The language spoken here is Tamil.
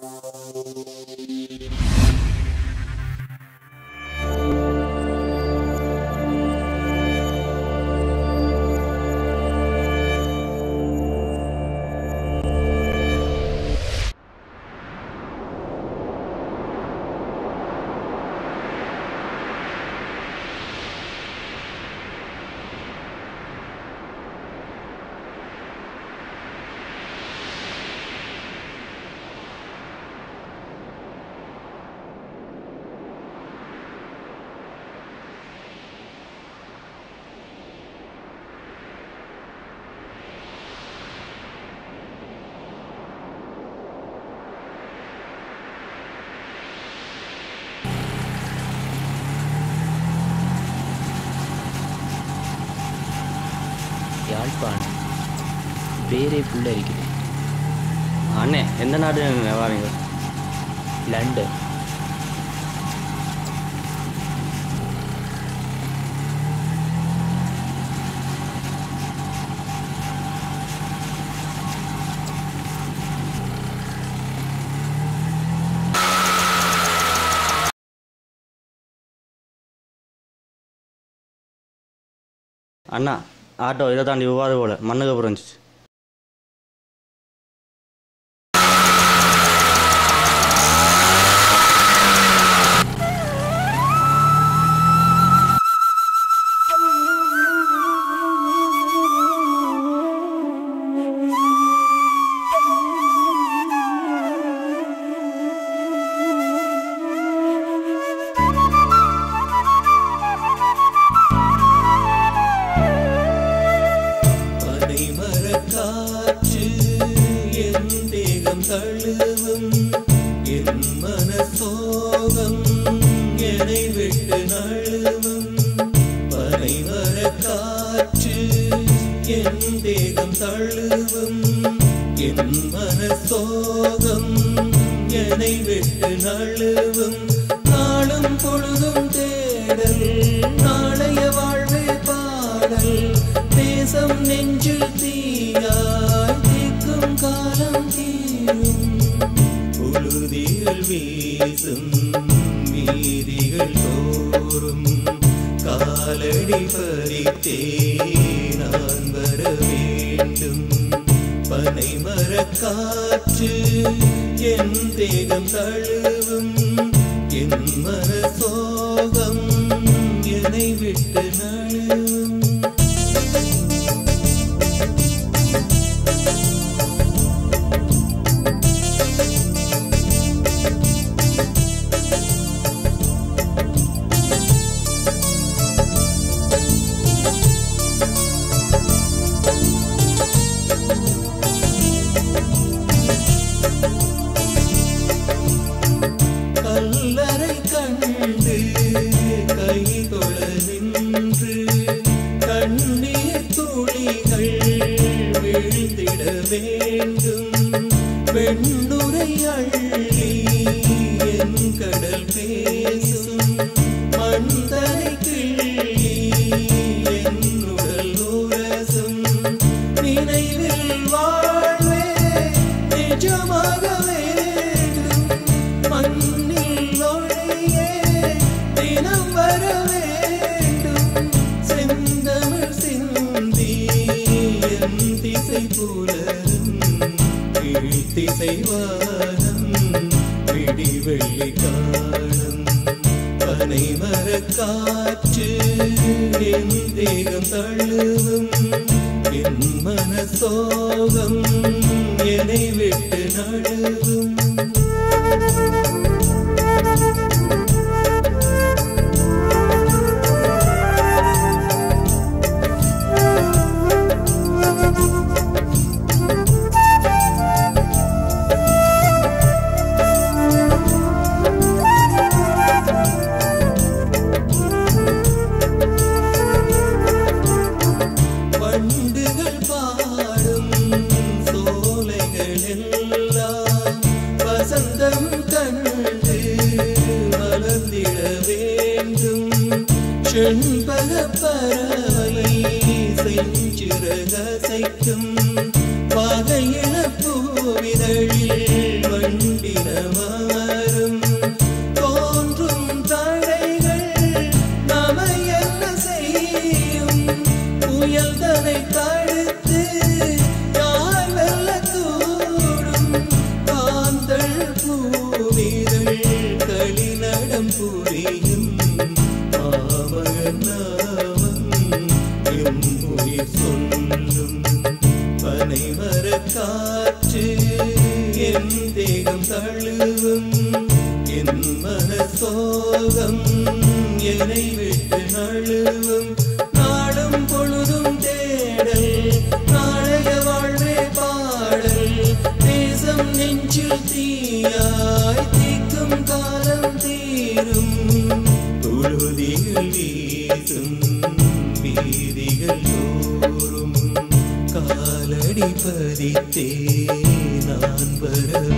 Bye. யாழ்ப்பாணம் பேரே ஃபுல்லாக இருக்குது அண்ணே எந்த நாடு வாரீங்க லண்டன். அண்ணா ஆட்டோ இதை தாண்டி விவாத போல. மண்ணுக்கு புரிஞ்சிச்சு என் மனசோகம் என்னை விட்டு நழுவும். பனைமரக்காற்று என் தேகம் தழுவும். என் மனசோகம் என்னை விட்டு நழுவும். நாளும் பொழுதும் தேடல் நாளைய வாழ்வே பாடல். தேசம் நெஞ்சில் தீயாய் தீக்கும் காலம் வீசும் வீதிகள் தோறும் காலடி பறித்தே நான் வர வேண்டும். பனை பனைமரக்காற்று என் தேகம் தழுவும் you. கீழ்த்திசை வானம் விடி வெள்ளி காலம் பனை பனைமரக்காற்று என் தேகம் தழுவும் என் மனசோகம் என்னை விட்டு நழுவும் வசந்தம் கண்டு வளர்ந்திட வேண்டும் செண்பக பறவை செஞ்சிறகசைக்கும். பாதையில பூவிதழில் வண்டின மாறும் தோன்றும் தடைகள் நாம என்ன செய்யும்? புயல் தனை தடுத்து நாமம் எம் உயிர் சொல்லும் பனைமர காற்று என் தேகம் தழுவும் என் மன சோகம் என்னை விட்டு நழுவும் நாளும் பொழுதும் தேடல் நாளைய வாழ்வே பாடல் தேசம் நெஞ்சில் தீயாய் அடிப்பதித்தே நான் வரவே